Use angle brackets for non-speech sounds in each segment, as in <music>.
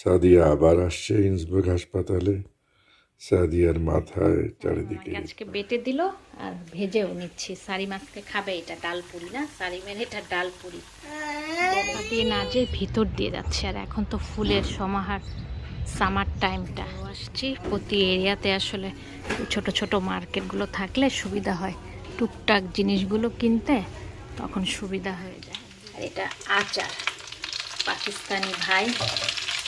সাদিয়া আবার আসছে ইন্সবার্গ হাসপাতালে। সাদিয়ার মাথায় চারিদিকে আমাকে আজকে বেটে দিল আর ভেজেও নিচ্ছি। সারি মাছকে খাবে এটা ডাল পুরি না? সারি সারিমের এটা ডাল পুরি দিয়ে না যে ভিতর দিয়ে যাচ্ছে আর এখন তো ফুলের সমাহার সামার টাইমটা। আসছি। প্রতি এরিয়াতে আসলে ছোট ছোট মার্কেটগুলো থাকলে সুবিধা হয়। টুকটাক জিনিসগুলো কিনতে তখন সুবিধা হয়ে যায়। আর এটা আচার পাকিস্তানি ভাই।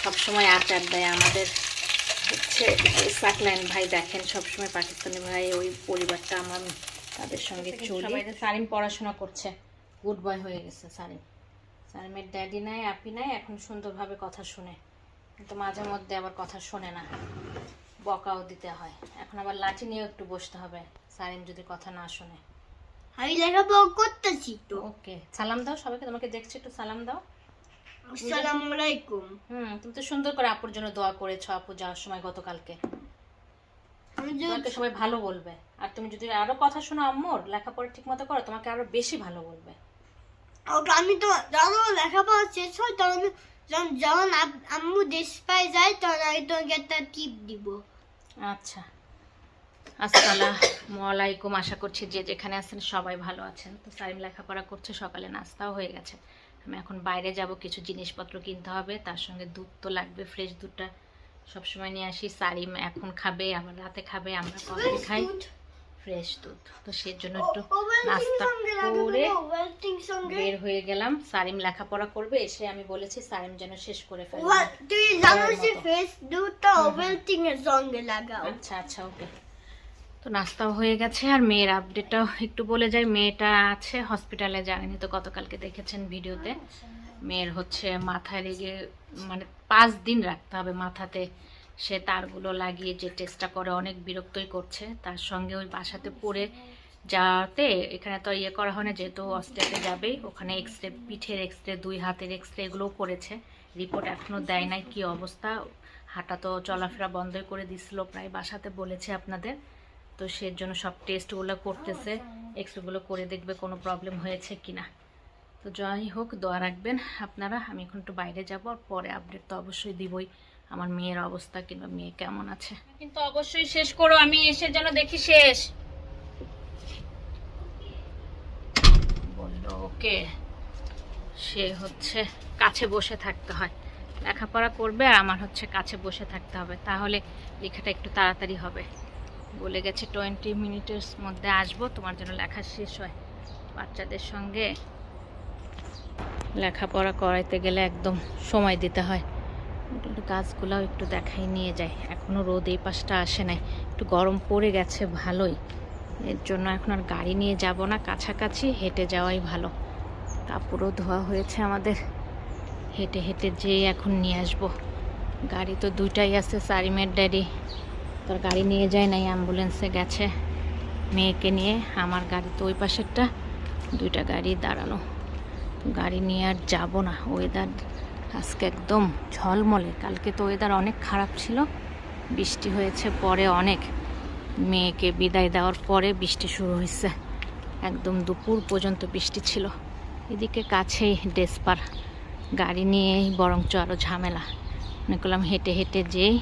সবসময় আচার দেয়। আমাদের হচ্ছে সাকলাইন ভাই দেখেন সবসময় পাকিস্তানি ভাই ওই পরিবারটা আমার তাদের সঙ্গে চলি। সারিম পড়াশোনা করছে। গুড বয় হয়ে গেছে সারিম সারিমের ড্যাডি নাই আপি নাই এখন সুন্দরভাবে কথা শুনে। কিন্তু মাঝে মধ্যে আবার কথা শোনে না। বকাও দিতে হয়। এখন আবার লাঠি নিয়েও একটু বসতে হবে। সারিম যদি কথা না শোনে। আমি লেখাপড়া করতেছি তো। ওকে সালাম দাও সবাইকে। তোমাকে দেখছি একটু সালাম দাও। আসসালামু আলাইকুম হুম তুমি তো সুন্দর করে আপুর জন্য দোয়া করেছ আপু যাওয়ার সময় গতকালকে। তোমাকে সবাই ভালো বলবে। আর তুমি যদি আরও কথা শোনো আম্মুর লেখাপড়া ঠিক মতো করো তোমাকে আরও বেশি ভালো বলবে। আমি তো যখন লেখাপড়া শেষ হয় তখন আমি- যখন যখন আম্মু দেশ পাই যায় তখন আমি তোমাকে একটা টিপ দিব। আচ্ছা। আসসালামু আলাইকুম আশা করছি যে যেখানে আছেন সবাই ভালো আছেন। তো সারিম লেখাপড়া করছে সকালে নাস্তাও হয়ে গেছে। আমি এখন বাইরে যাব কিছু জিনিসপত্র কিনতে হবে তার সঙ্গে দুধ তো লাগবে ফ্রেশ দুধটা সবসময় নিয়ে আসি। সারিম এখন খাবে আবার রাতে খাবে আমরা কফি খাই। ফ্রেশ দুধ। তো সেজন্য একটু নাস্তা করে বের হয়ে গেলাম। সারিম লেখাপড়া করবে এসে আমি বলেছি সারিম যেন শেষ করে ফেলবে তুই জানো যে মতো। ফেস দুটা এর সঙ্গে লাগাও। আচ্ছা আচ্ছা ওকে তো নাস্তাও হয়ে গেছে আর মেয়ের আপডেটটাও একটু বলে যাই। মেয়েটা আছে হসপিটালে যায়নি তো গতকালকে দেখেছেন ভিডিওতে। মেয়ের হচ্ছে মাথায় লেগে মানে পাঁচ দিন রাখতে হবে মাথাতে। সে তারগুলো লাগিয়ে যে টেস্টটা করে অনেক বিরক্তই করছে। তার সঙ্গে ওই বাসাতে পড়ে যাতে এখানে তো ইয়ে করা হয় না, যেহেতু অস্ট্রেলিয়াতে যাবেই ওখানে এক্স রে পিঠের এক্স রে দুই হাতের এক্স রে এগুলোও করেছে। রিপোর্ট এখনও দেয় নাই কি অবস্থা। হাঁটা তো চলাফেরা বন্ধই করে দিছিল, প্রায় বাসাতে বলেছে আপনাদের। তো সের জন্য সব টেস্টগুলো করতেছে। এক্সরেগুলো করে দেখবে কোনো প্রবলেম হয়েছে কিনা। তো যাই হোক দোয়া রাখবেন আপনারা। আমি এখন একটু বাইরে যাব আর পরে আপডেট তো অবশ্যই দিবই। আমার মেয়ের অবস্থা কিংবা মেয়ে কেমন আছে? কিন্তু অবশ্যই শেষ করো আমি এসে যেন দেখি শেষ। বলল ওকে। সে হচ্ছে কাছে বসে থাকতে হয়। লেখাপড়া করবে আর আমার হচ্ছে কাছে বসে থাকতে হবে। তাহলে লেখাটা একটু তাড়াতাড়ি হবে। বলে গেছে, টোয়েন্টি মিনিটের মধ্যে আসব, তোমার জন্য লেখা শেষ হয়। বাচ্চাদের সঙ্গে লেখাপড়া করাইতে গেলে একদম সময় দিতে হয়। গাছগুলোও একটু দেখাই নিয়ে যায়। এখনও রোদ এই পাশটা আসে নাই। একটু গরম পড়ে গেছে, ভালোই। এর জন্য এখন আর গাড়ি নিয়ে যাব না, কাছাকাছি হেঁটে যাওয়াই ভালো। কাপড়ও ধোয়া হয়েছে আমাদের। হেঁটে হেঁটে যেয়ে এখন নিয়ে আসব। গাড়ি তো দুইটাই আছে, সারিমের ড্যাডি তোর গাড়ি নিয়ে যায় নাই অ্যাম্বুলেন্সে গেছে। মেয়েকে নিয়ে আমার গাড়ি তো ওই পাশেরটা, দুইটা গাড়ি দাঁড়ানো গাড়ি নিয়ে আর যাব না ওয়েদার আজকে একদম ঝলমলে। কালকে তো ওয়েদার অনেক খারাপ ছিল, বৃষ্টি হয়েছে পরে অনেক। মেয়েকে বিদায় দেওয়ার পরে বৃষ্টি শুরু হয়েছে। একদম দুপুর পর্যন্ত বৃষ্টি ছিল। এদিকে কাছেই ডেসপার। গাড়ি নিয়েই বরঞ্চ আরও ঝামেলা। মনে করলাম হেঁটে হেঁটে যেই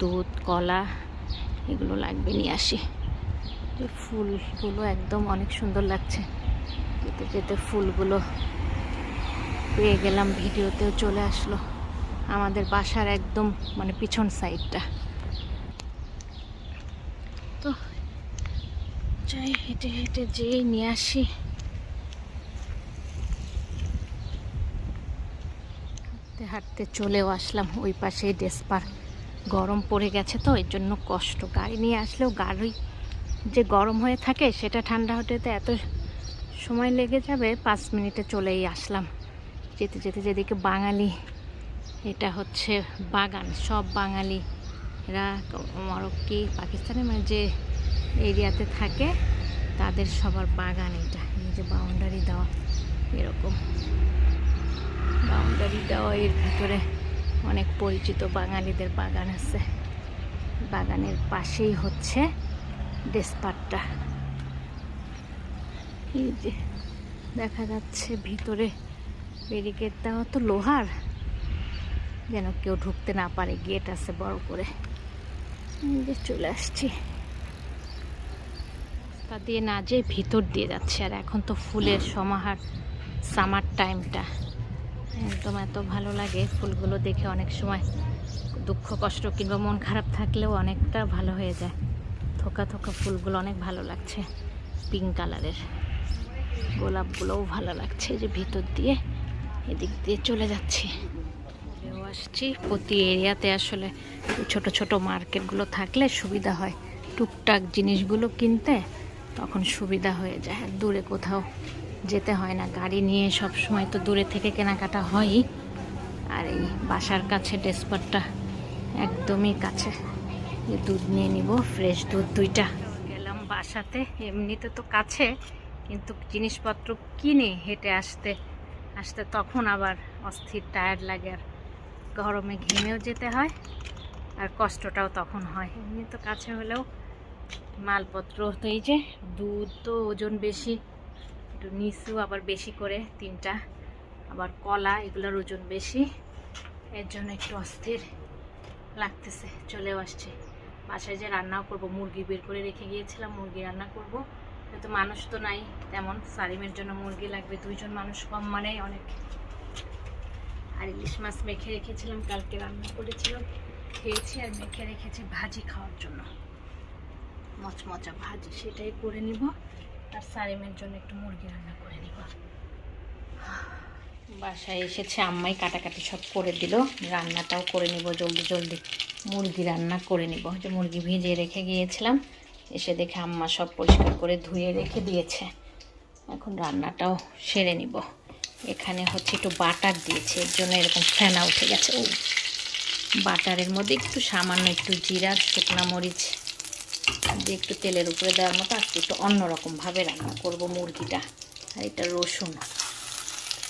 দুধ, কলা, এগুলো লাগবে নিয়ে আসি। ফুলগুলো একদম অনেক সুন্দর লাগছে। যেতে যেতে ফুলগুলো পেয়ে গেলাম, ভিডিওতেও চলে আসলো। আমাদের বাসার একদম মানে পিছন সাইডটা। তো যাই, হেঁটে হেঁটে যেই নিয়ে আসি। হাঁটতে হাঁটতে চলেও আসলাম ওই পাশেই ডেসপার। গরম পড়ে গেছে তো, এর জন্য কষ্ট। গাড়ি নিয়ে আসলেও গাড়ি যে গরম হয়ে থাকে, সেটা ঠান্ডা হতে তো এত সময় লেগে যাবে, পাঁচ মিনিটে চলেই আসলাম। যেতে যেতে যেদিকে বাঙালি, এটা হচ্ছে বাগান। সব বাঙালি এরা মরক্কি পাকিস্তানে মানে যে এরিয়াতে থাকে, তাদের সবার বাগান এটা। এই যে বাউন্ডারি দেওয়া, এরকম। বাউন্ডারি দেওয়া, এর ভিতরে অনেক পরিচিত বাঙালিদের বাগান আছে। বাগানের পাশেই হচ্ছে ডেসপাটটা। এই যে দেখা যাচ্ছে ভিতরে ব্যারিকেড দেওয়া তো লোহার, যেন কেউ ঢুকতে না পারে, গেট আছে বড় করে। যে চলে আসছি। তা দিয়ে না যে ভিতর দিয়ে যাচ্ছে, আর এখন তো ফুলের সমাহার, সামার টাইমটা। একদম এত ভালো লাগে ফুলগুলো দেখে অনেক সময় দুঃখ, কষ্ট কিংবা মন খারাপ থাকলেও অনেকটা ভালো হয়ে যায়। থোকা থোকা ফুলগুলো অনেক ভালো লাগছে পিঙ্ক কালারের গোলাপগুলোও ভালো লাগছে যে ভিতর দিয়ে, এদিক দিয়ে চলে যাচ্ছি। আসছি, প্রতি এরিয়াতে আসলে ছোট ছোট মার্কেটগুলো থাকলে সুবিধা হয়। টুকটাক জিনিসগুলো কিনতে তখন সুবিধা হয়ে যায় দূরে কোথাও যেতে হয় না। গাড়ি নিয়ে সব সময় তো দূরে থেকে কেনাকাটা হয়ই। আর এই বাসার কাছে ডেসপারটা একদমই কাছে। দুধ নিয়ে নিব, ফ্রেশ দুধ দুইটা। গেলাম বাসাতে, এমনিতে তো কাছে, কিন্তু জিনিসপত্র কিনে হেঁটে আসতে আসতে তখন আবার অস্থির টায়ার লাগে আর। গরমে ঘেমেও যেতে হয়, আর কষ্টটাও তখন হয়। এমনি তো কাছে হলেও মালপত্র তো এই যে, দুধ তো ওজন বেশি। একটু নিচু, আবার বেশি করে তিনটা, আবার কলা, এগুলোর ওজন বেশি, এর জন্য একটু অস্থির লাগতেছে, চলেও আসছে। বাসায় যে রান্নাও করব, মুরগি বের করে রেখে গিয়েছিলাম, মুরগি রান্না করব। কিন্তু মানুষ তো নাই, তেমন সারিমের জন্য মুরগি লাগবে, দুইজন মানুষ কম মানে অনেক। আর ইলিশ মাছ মেখে রেখেছিলাম, কালকে রান্না করেছিলাম, খেয়েছি আর মেখে রেখেছি ভাজি খাওয়ার জন্য। মচমচা ভাজি, সেটাই করে নিব। আর সারিমের জন্য একটু মুরগি রান্না করে নিব। বাসায় এসেছে আম্মাই, কাটাকাটি সব করে দিল। রান্নাটাও করে নিব, জলদি জলদি। মুরগি রান্না করে নিব। যে মুরগি ভিজিয়ে রেখে গিয়েছিলাম। এসে দেখে আম্মা সব পরিষ্কার করে ধুয়ে রেখে দিয়েছে। এখন রান্নাটাও সেরে নিব। এখানে হচ্ছে একটু বাটার দিয়েছে, এর জন্য এরকম ফেনা উঠে গেছে। ও বাটারের মধ্যে একটু সামান্য একটু জিরার শুকনা মরিচ দিয়ে একটু তেলের উপরে দেওয়ার মতো আজকে একটু অন্যরকমভাবে রান্না করব মুরগিটা। আর এটা রসুন।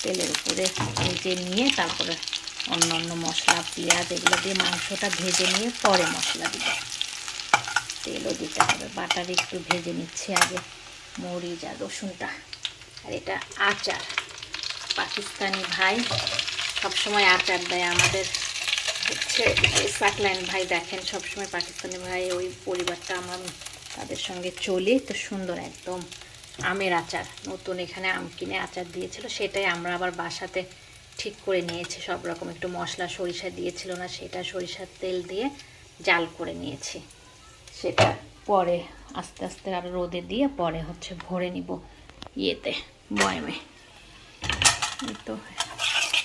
তেলের উপরে ভেজে নিয়ে তারপরে অন্য অন্য মশলা, পেঁয়াজ এগুলো দিয়ে মাংসটা ভেজে নিয়ে পরে মশলা দিব। তেলও দিতে হবে। বাটার একটু ভেজে নিচ্ছি আগে, মরিচ আর রসুনটা। আর এটা আচার। পাকিস্তানি ভাই সবসময় আচার দেয় আমাদের। হচ্ছে সাকলাইন ভাই দেখেন সবসময় পাকিস্তানি ভাই, ওই পরিবারটা আমার তাদের সঙ্গে চলি। তো সুন্দর একদম আমের আচার। নতুন এখানে আম কিনে আচার দিয়েছিল। সেটাই আমরা আবার বাসাতে ঠিক করে নিয়েছি। সব রকম একটু মশলা সরিষা দিয়েছিল না, সেটা সরিষার তেল দিয়ে জাল করে নিয়েছি। সেটা পরে আস্তে আস্তে আর রোদে দিয়ে পরে হচ্ছে ভরে নিব ইয়েতে বয়মে তো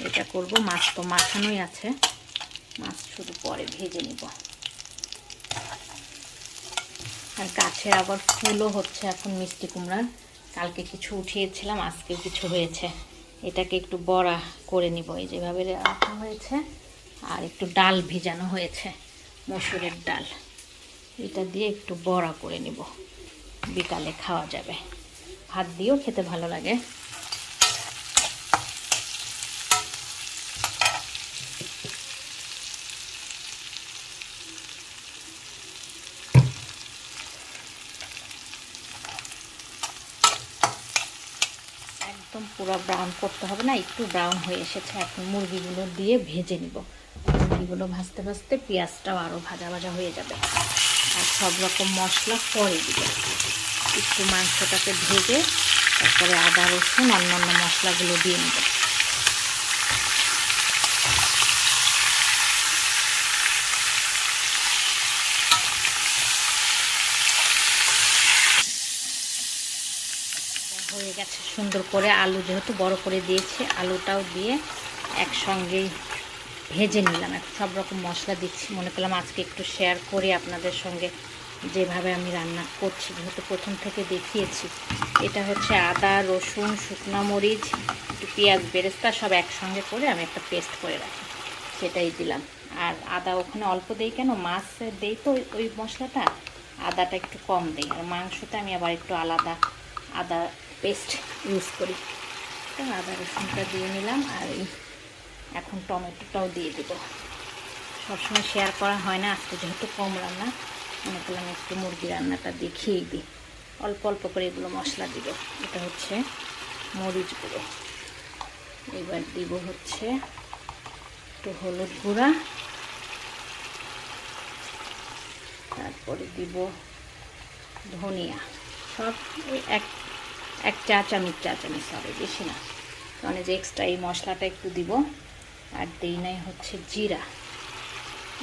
এটা করব। মাছ তো মাখানোই আছে। মাছ শুধু পরে ভেজে নিব। আর গাছের আবার ফুলও হচ্ছে এখন মিষ্টি কুমড়ার। কালকে কিছু উঠিয়েছিলাম, আজকে কিছু হয়েছে। এটাকে একটু বড়া করে নিব, এই যেভাবে রাখা হয়েছে। আর একটু ডাল ভিজানো হয়েছে, মসুরের ডাল। এটা দিয়ে একটু বড়া করে নিব। বিকালে খাওয়া যাবে। ভাত দিয়েও খেতে ভালো লাগে। একদম পুরো ব্রাউন করতে হবে না, একটু ব্রাউন হয়ে এসেছে। এখন মুরগিগুলো দিয়ে ভেজে নিব। মুরগিগুলো ভাজতে ভাজতে পেঁয়াজটাও আরও ভাজা ভাজা হয়ে যাবে। আর সব রকম মশলা পরে দিব। একটু মাংসটাকে ভেজে, তারপরে আদা রসুন অন্যান্য মশলাগুলো দিয়ে নেব। হয়ে গেছে সুন্দর করে আলু যেহেতু বড় করে দিয়েছি, আলুটাও দিয়ে একসঙ্গেই ভেজে নিলাম। এখন সব রকম মশলা দিচ্ছি। মনে করলাম আজকে একটু শেয়ার করে আপনাদের সঙ্গে যেভাবে আমি রান্না করছি। যেহেতু প্রথম থেকে দেখিয়েছি, এটা হচ্ছে আদা, রসুন, শুকনো মরিচ, একটু পেঁয়াজ, বেরেস্তা সব একসঙ্গে করে আমি একটা পেস্ট করে রাখি। সেটাই দিলাম। আর আদা ওখানে অল্প দেই কেন? মাছ দেই তো ওই- মশলাটা। আদাটা একটু কম দিই। আর মাংসতে আমি আবার একটু আলাদা আদা পেস্ট ইউজ করি। তো আদা রসুনটা দিয়ে নিলাম আর এই এখন টমেটোটাও দিয়ে দেব। সবসময় শেয়ার করা হয় না, আজকে যেহেতু কম রান্না, মনে করলাম একটু মুরগি রান্নাটা দেখিয়েই দিই। অল্প অল্প করে এগুলো মশলা দিব। এটা হচ্ছে মরিচ গুঁড়ো। এবার দিব হচ্ছে একটু হলুদ গুঁড়া। তারপরে দিব ধনিয়া। সব এক এক চা চামচ চা চামচ হবে, বেশি না। মানে যে এক্সট্রা এই মশলাটা একটু দিব। আর দিই নাই হচ্ছে জিরা।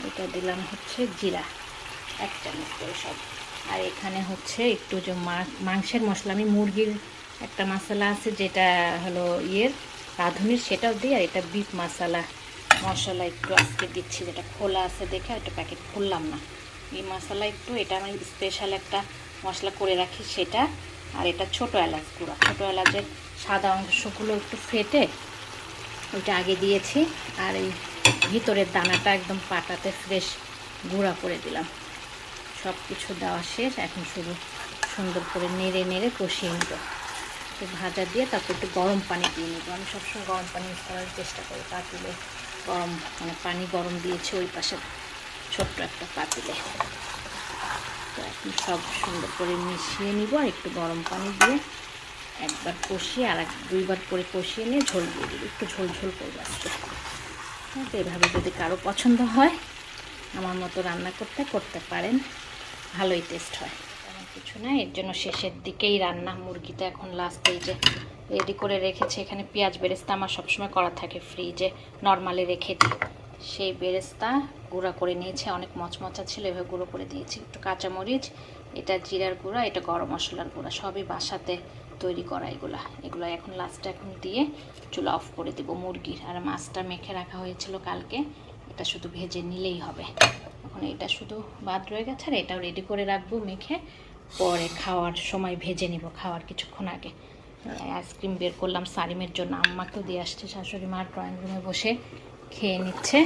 এটা দিলাম হচ্ছে জিরা। এক চামচ করে সব। আর এখানে হচ্ছে একটু যে মাংসের মশলা, আমি মুরগির একটা মশলা আছে যেটা হলো ইয়ের, রাঁধুনির, সেটাও দিই। আর এটা বিফ মশলা মশলা একটু আজকে দিচ্ছি, যেটা খোলা আছে দেখে একটা প্যাকেট খুললাম না। এই মশলা একটু, এটা আমি স্পেশাল একটা মশলা করে রাখি, সেটা আর এটা ছোটো এলাচ গুঁড়া। ছোটো এলাচের সাদা অংশগুলো একটু ফেটে ওইটা আগে দিয়েছি আর এই ভিতরের দানাটা একদম পাটাতে ফ্রেশ গুঁড়া করে দিলাম। সব কিছু দেওয়া শেষ, এখন শুধু সুন্দর করে নেড়ে নেড়ে কষিয়ে নেব। একটু ভাজা দিয়ে তারপর একটু গরম পানি দিয়ে নেব। আমি সবসময় গরম পানি ইউজ করার চেষ্টা করি পাতিলে। গরম মানে পানি গরম দিয়েছি ওই পাশে ছোট্ট একটা পাতিলে। তো সব সুন্দর করে মিশিয়ে নিব আর একটু গরম পানি দিয়ে একবার কষিয়ে আর এক দুইবার করে কষিয়ে নিয়ে ঝোল দিয়ে দিব। একটু ঝোল ঝোল করব হ্যাঁ, তো এভাবে যদি কারও পছন্দ হয় আমার মতো রান্না করতে করতে পারেন। ভালোই টেস্ট হয়। তেমন কিছু না এর জন্য শেষের দিকেই রান্না। মুরগিটা এখন লাস্টে যে রেডি করে রেখেছে। এখানে পেঁয়াজ বেরেস্তা আমার সবসময় করা থাকে। ফ্রিজে নর্মালি রেখে দিই। সেই বেরেস্তা গুঁড়া করে নিয়েছে। অনেক মচমচা ছিল, এভাবে গুঁড়ো করে দিয়েছি। একটু কাঁচামরিচ, এটা জিরার গুঁড়া, এটা গরম মশলার গুঁড়া, সবই বাসাতে তৈরি করা এগুলা। এগুলো এখন লাস্টে এখন দিয়ে চুলা অফ করে দিব মুরগির। আর মাছটা মেখে রাখা হয়েছিল কালকে। এটা শুধু ভেজে নিলেই হবে। এখন এটা শুধু বাদ রয়ে গেছে আর এটাও রেডি করে রাখব মেখে। পরে খাওয়ার সময় ভেজে নিব খাওয়ার কিছুক্ষণ আগে। আইসক্রিম বের করলাম সারিমের জন্য। আম্মাকেও দিয়ে আসছে, শাশুড়ি মার ড্রয়িং রুমে বসে। খেয়ে নিচ্ছে।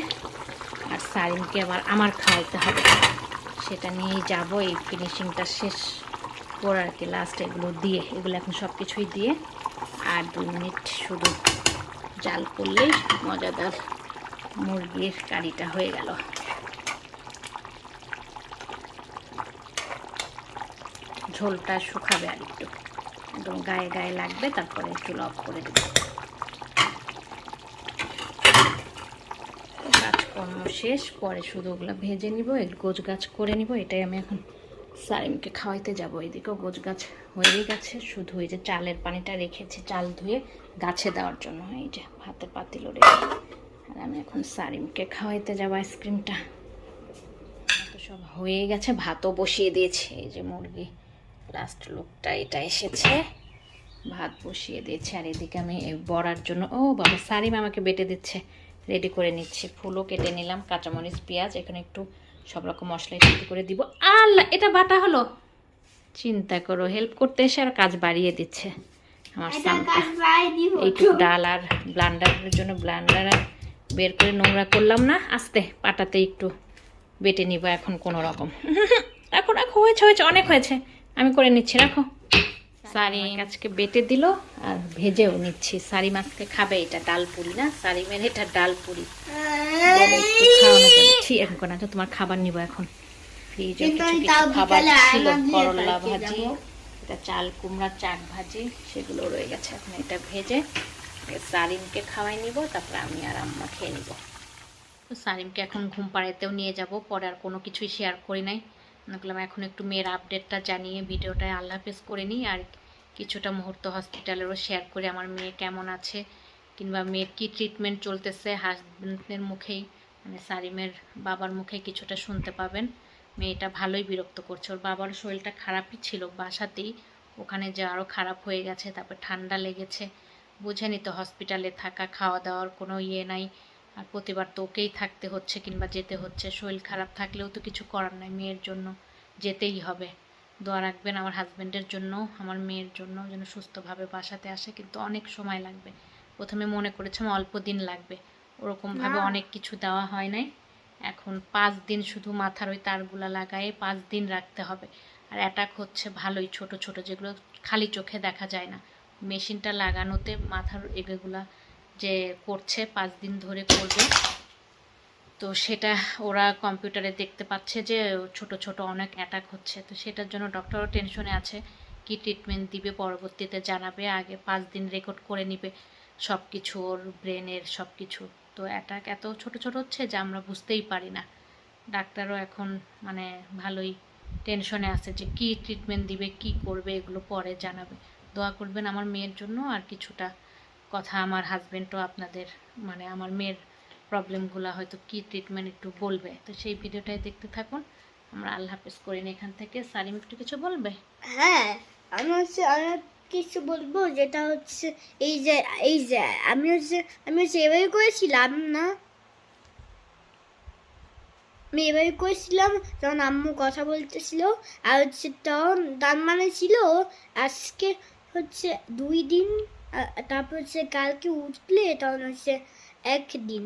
আর সারিমকে আবার আমার খাওয়াইতে হবে। সেটা নিয়েই যাব, এই ফিনিশিংটা শেষ করে আর কি লাস্ট এগুলো দিয়ে, এগুলো এখন সব কিছুই দিয়ে। আর দুই মিনিট শুধু জাল করলেই মজাদার মুরগির কারিটা হয়ে গেল। ঝোলটা শুকাবে আর একটু। একদম গায়ে গায়ে লাগবে, তারপরে চুল অফ করে দেবো। শেষ, পরে শুধু ওগুলো ভেজে নিব গোছ গাছ করে নিব, এটাই আমি এখন সারিমকে খাওয়াইতে যাব। এদিকেও গোছ গাছ হয়েই গেছে, শুধু এই যে চালের পানিটা রেখেছি, চাল ধুয়ে গাছে দেওয়ার জন্য, এই যে ভাতে পাতিল রেখে। আর আমি এখন সারিমকে খাওয়াইতে যাব আইসক্রিমটা। তো সব হয়ে গেছে, ভাতও বসিয়ে দিয়েছে, এই যে মুরগি। লাস্ট লুকটা এটা এসেছে। ভাত বসিয়ে দিয়েছে, আর এদিকে আমি বড়ার জন্য ও বাবা, সারিম আমাকে বেটে দিচ্ছে। রেডি করে নিচ্ছি। ফুলও কেটে নিলাম কাঁচামরিচ পেঁয়াজ এখানে একটু সব রকম মশলা একটু করে দিব। আল্লাহ এটা বাটা হলো? চিন্তা করো হেল্প করতে এসে আর কাজ বাড়িয়ে দিচ্ছে। আমার এইটুকু ডাল আর ব্লান্ডারের জন্য ব্লান্ডার আর বের করে নোংরা করলাম না। আস্তে পাটাতে একটু বেটে নিব এখন কোনো রকম <laughs> এখন রাখো হয়েছে হয়েছে অনেক হয়েছে। আমি করে নিচ্ছি রাখো। সারি আজকে বেটে দিল আর ভেজেও নিচ্ছি। সারি মাছকে খাবে এটা ডাল পুরি না? সারি মের এটা ডাল পুরি। ঠিক এখন না তোমার খাবার নিব এখন। ফ্রিজে কিছু কিছু খাবার ছিল করলা ভাজি এটা চাল কুমড়া চাক ভাজি সেগুলো রয়ে গেছে। এখন এটা ভেজে সারিমকে খাওয়াই নিব তারপরে আমি আর আম্মা খেয়ে নিব। তো সারিমকে এখন ঘুম পাড়াতেও নিয়ে যাব পরে আর কোনো কিছুই শেয়ার করি নাই। মনে করলাম এখন একটু মেয়ের আপডেটটা জানিয়ে ভিডিওটায় আল্লাহ হাফেজ করে নিই আর কিছুটা মুহূর্ত হসপিটালেরও শেয়ার করে আমার মেয়ে কেমন আছে, কিংবা মেয়ের কী ট্রিটমেন্ট চলতেছে হাজবেন্ডের মুখেই মানে সারিমের বাবার মুখে কিছুটা শুনতে পাবেন। মেয়েটা ভালোই বিরক্ত করছে, ওর বাবার শরীরটা খারাপই ছিল বাসাতেই, ওখানে যে আরও খারাপ হয়ে গেছে, তারপর ঠান্ডা লেগেছে। বুঝেনি তো হসপিটালে থাকা, খাওয়া দাওয়ার কোনো ইয়ে নাই, আর প্রতিবার তো ওকেই থাকতে হচ্ছে কিংবা যেতে হচ্ছে, শরীর খারাপ থাকলেও তো কিছু করার নাই মেয়ের জন্য, যেতেই হবে। দোয়া রাখবেন আমার হাজব্যান্ডের জন্য আমার মেয়ের জন্য যেন সুস্থভাবে বাসাতে আসে কিন্তু অনেক সময় লাগবে। প্রথমে মনে করেছিলাম অল্প দিন লাগবে। ওরকমভাবে। অনেক কিছু দেওয়া হয় নাই। এখন পাঁচ দিন শুধু মাথার ওই তারগুলা লাগায়ে পাঁচ দিন রাখতে হবে। আর অ্যাটাক হচ্ছে ভালোই ছোট ছোট যেগুলো খালি চোখে দেখা যায় না। মেশিনটা লাগানোতে মাথার এগুলা যে করছে পাঁচ দিন ধরে করবে তো সেটা ওরা কম্পিউটারে দেখতে পাচ্ছে যে ছোট ছোট অনেক অ্যাটাক হচ্ছে। তো সেটার জন্য ডক্টরও টেনশনে আছে। কি ট্রিটমেন্ট দিবে পরবর্তীতে জানাবে, আগে পাঁচ দিন রেকর্ড করে নিবে। সব কিছু ওর ব্রেনের সব কিছু তো অ্যাটাক এত ছোট ছোট হচ্ছে যে আমরা বুঝতেই পারি না। ডাক্তারও এখন মানে ভালোই টেনশনে আছে যে কি ট্রিটমেন্ট দিবে, কি করবে, এগুলো পরে জানাবে। দোয়া করবেন আমার মেয়ের জন্য আর কিছুটা কথা আমার হাজবেন্ডও আপনাদের মানে আমার মেয়ের প্রবলেমগুলো হয়তো কি ট্রিটমেন্ট একটু বলবে। তো সেই ভিডিওটাই দেখতে থাকুন। আমরা আল্লাহ হাফেজ করিনি এখান থেকে। সালিম, একটু কিছু বলবে? হ্যাঁ আমি হচ্ছে আমি কিছু বলব, যেটা হচ্ছে এই যে এই যে, আমি হচ্ছে আমি হচ্ছে এভাবে করেছিলাম না। আমি এভাবে করেছিলাম তখন আম্মু কথা বলতেছিল, আর হচ্ছে তখন তার মানে ছিল, আজকে হচ্ছে দুই দিন তারপর হচ্ছে কালকে উঠলে তখন হচ্ছে একদিন।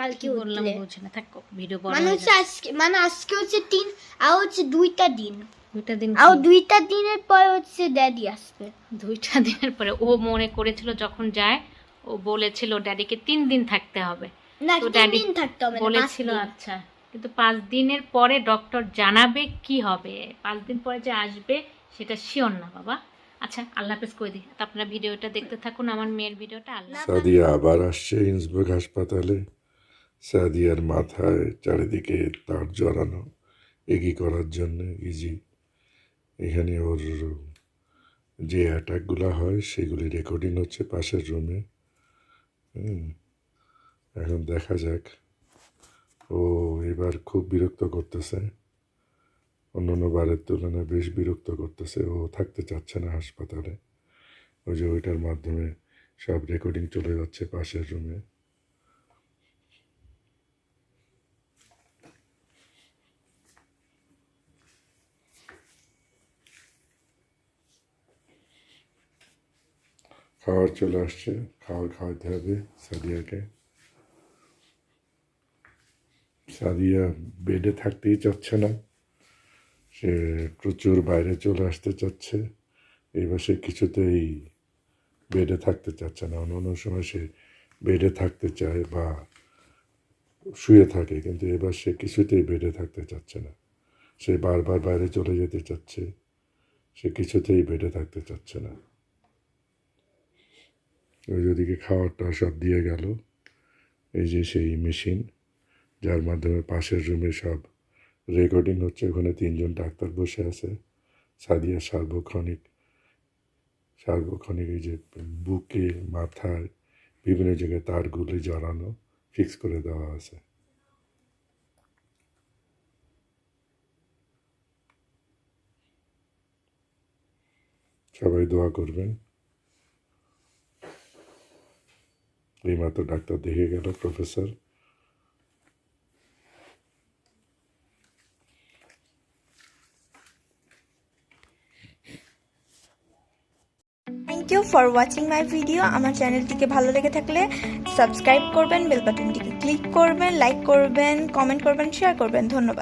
কালকে বললাম বুঝে না থাকো ভিডিও মানে হচ্ছে আজকে মানে আজকে হচ্ছে তিন আর হচ্ছে দুইটা দিন। দুইটা দিন আর দুইটা দিনের পর হচ্ছে ড্যাডি আসবে। দুইটা দিনের পরে ও মনে করেছিল যখন যায় ও বলেছিল ড্যাডিকে তিন দিন থাকতে হবে। না তিন দিন থাকতে হবে পাঁচ বলেছিল আচ্ছা কিন্তু পাঁচ দিনের পরে ডক্টর জানাবে কি হবে? পাঁচ দিন পরে যে আসবে সেটা শিওর না বাবা। আচ্ছা আল্লাহ হাফেজ করে দিই? তো আপনারা ভিডিওটা দেখতে থাকুন আমার মেয়ের ভিডিওটা আল্লাহ সাদিয়া আবার আসছে ইন্সবার্গ হাসপাতালে। সাদিয়ার মাথায় চারিদিকে তার জড়ানো এগি করার জন্য ইজি। এখানে ওর যে অ্যাটাকগুলো হয়, সেগুলি রেকর্ডিং হচ্ছে পাশের রুমে এখন দেখা যাক। ও এবার খুব বিরক্ত করতেছে। অন্যান্য বারের তুলনায় বেশ বিরক্ত করতেছে। ও থাকতে চাচ্ছে না হাসপাতালে। ওই যে ওইটার মাধ্যমে সব রেকর্ডিং চলে যাচ্ছে পাশের রুমে খাবার চলে আসছে খাবার খাওয়াতে হবে সাদিয়াকে। সাদিয়া বেডে থাকতেই চাচ্ছে না, সে প্রচুর বাইরে চলে আসতে চাচ্ছে এবার সে কিছুতেই বেডে থাকতে চাচ্ছে না। অন্য অন্য সময় সে বেডে থাকতে চায় বা শুয়ে থাকে, কিন্তু এবার সে কিছুতেই বেডে থাকতে চাচ্ছে না। সে বারবার বাইরে চলে যেতে চাচ্ছে, সে কিছুতেই বেডে থাকতে চাচ্ছে না। ওই ওদিকে খাবারটা সব দিয়ে গেল। এই যে সেই মেশিন, যার মাধ্যমে পাশের রুমে সব রেকর্ডিং হচ্ছে। ওখানে তিনজন ডাক্তার বসে আছে, সাদিয়া সার্বক্ষণিক সার্বক্ষণিক এই যে বুকে, মাথায়, বিভিন্ন জায়গায় তারগুলি জড়ানো ফিক্স করে দেওয়া আছে। সবাই দোয়া করবেন। এইমাত্র ডাক্তার দেখে গেল, professor. Thank you for watching my video আমার চ্যানেলটিকে ভালো লেগে থাকলে সাবস্ক্রাইব করবেন বেল বাটনটিকে ক্লিক করবেন লাইক করবেন কমেন্ট করবেন শেয়ার করবেন। ধন্যবাদ।